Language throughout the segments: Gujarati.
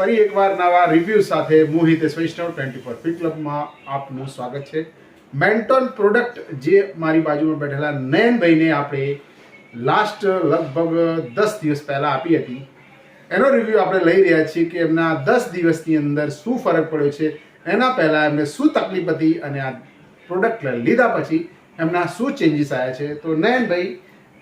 ફરી એકવાર નવા રિવ્યૂ સાથે હું Hitesh Vaishnav twenty four fit ક્લબમાં આપનું સ્વાગત છે. મેન્ટોન પ્રોડક્ટ જે મારી બાજુમાં બેઠેલા નયનભાઈને આપણે લાસ્ટ લગભગ દસ દિવસ પહેલાં આપી હતી. એનો રિવ્યૂ આપણે લઈ રહ્યા છીએ કે એમના દસ દિવસની અંદર શું ફરક પડ્યો છે, એના પહેલાં એમને શું તકલીફ હતી અને આ પ્રોડક્ટ લીધા પછી એમના શું ચેન્જીસ આવ્યા છે. તો નયનભાઈ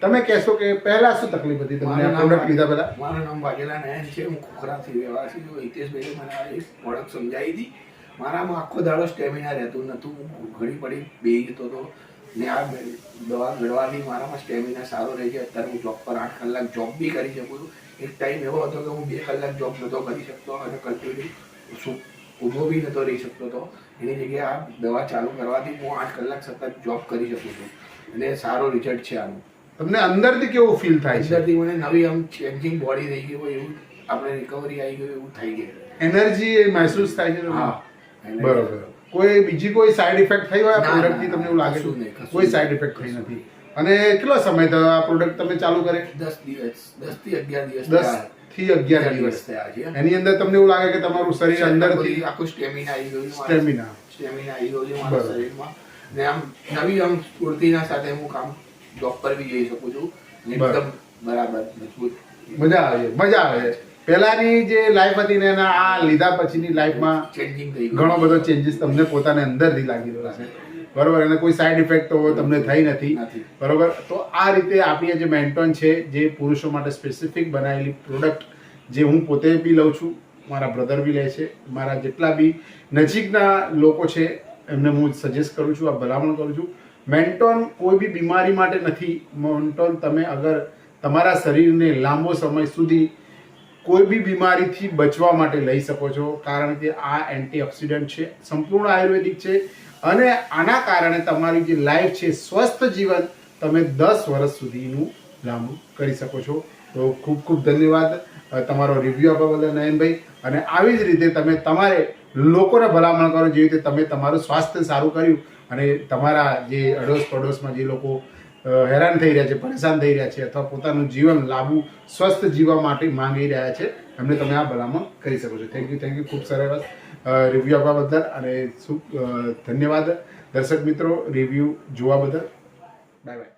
તમે કહેશો કે પહેલાં શું તકલીફ હતી તમને? પ્રોડક્ટ લીધા પહેલા? મારું નામ વાઘેલા નયન છે હું ખોખરાથી રહેવાસી છું. હિતેશભાઈ મને પ્રોડક્ટ સમજાવી હતી. મારામાં આખો દાડો સ્ટેમિના રહેતું નહોતું હું ઘડી પડી બે જતો હતો. ને આ દવા ગળવાની મારામાં સ્ટેમિના સારો રહે છે. અત્યારે હું જોબ પર આઠ કલાક જોબ બી કરી શકું છું. એક ટાઈમ એવો હતો કે હું બે કલાક જોબ નહોતો કરી શકતો અને કન્ટિન્યુ શું ઊભો બી નહોતો રહી શકતો હતો એની જગ્યાએ આ દવા ચાલુ કરવાથી હું આઠ કલાક સતત જોબ કરી શકું છું. અને સારો રિઝલ્ટ છે આનું. તમને અંદરથી કેવું ફીલ થાય છે? અંદરથી મને નવી આમ ચેન્જિંગ બોડી થઈ ગઈ હોય એવું આપણે રિકવરી આવી ગયું એવું થઈ ગયું. એનર્જી એ મહેસૂસ થાય છે હા બરોબર. કોઈ બીજી કોઈ સાઈડ ઇફેક્ટ થઈ હોય પ્રોડક્ટથી તમને એવું લાગે શું નહીં, કોઈ. સાઈડ ઇફેક્ટ થઈ નથી. અને કેટલો સમય થયો આ પ્રોડક્ટ તમે ચાલુ કરે? દસ દિવસ દસથી અગિયાર દિવસ દસથી અગિયાર દિવસ. થયા છે. એની અંદર તમને એવું લાગે કે તમારું શરીર અંદરથી આખું સ્ટેમિના આવી ગયું સ્ટેમિના સ્ટેમિના આવી ગયું મારા શરીરમાં. ને આમ નવી આમ સ્ફૂર્તિના સાથે હું કામ જોબ પર બી જઈ શકું છું. એકદમ બરાબર મજબૂત. મજા આવે મજા આવે પહેલાની જે લાઈફ હતી ને એના આ લીધા પછીની લાઈફમાં ચેન્જિંગ થઈ ઘણો બધો ચેન્જીસ તમને પોતાને અંદરથી લાગી રહ્યો છે. બરોબર અને કોઈ સાઈડ ઇફેક્ટ તો તમને થઈ નથી. નથી. બરોબર તો આ રીતે આપણી જે મેન્ટોન છે જે પુરુષો માટે સ્પેસિફિક બનાવેલી પ્રોડક્ટ જે હું પોતે બી લઉં છું મારા બ્રધર બી લે છે મારા જેટલા બી નજીકના લોકો છે એમને હું સજેસ્ટ કરું છું, આ ભલામણ કરું છું. મેન્ટોન કોઈ બી બીમારી માટે નથી. મેન્ટોન તમે અગર તમારા શરીરને લાંબો સમય સુધી કોઈ બી બીમારીથી બચવા માટે લઈ શકો છો, કારણ કે આ એન્ટીઓક્સિડન્ટ છે, સંપૂર્ણ આયુર્વેદિક છે, અને આના કારણે તમારી જે લાઈફ છે, સ્વસ્થ જીવન તમે દસ વર્ષ સુધીનું લાંબુ કરી શકો છો. તો ખૂબ ખૂબ ધન્યવાદ. તમારો રિવ્યૂ આપવા બદલ નયનભાઈ. અને આવી જ રીતે તમે તમારે લોકોને ભલામણ કરો જેવી રીતે તમે તમારું સ્વાસ્થ્ય સારું કર્યું અને તમારા જે અડોશ પડોશમાં જે લોકો હેરાન થઈ રહ્યા છે, પરેશાન થઈ રહ્યા છે અથવા પોતાનું જીવન લાંબુ સ્વસ્થ જીવવા માટે માંગી રહ્યા છે, એમને તમે આ ભલામણ કરી શકો છો. થેન્ક યુ થેન્ક યુ ખૂબ સરસ રિવ્યૂ આપવા બદલ અને ધન્યવાદ. દર્શક મિત્રો રિવ્યૂ જોવા બદલ. Bye bye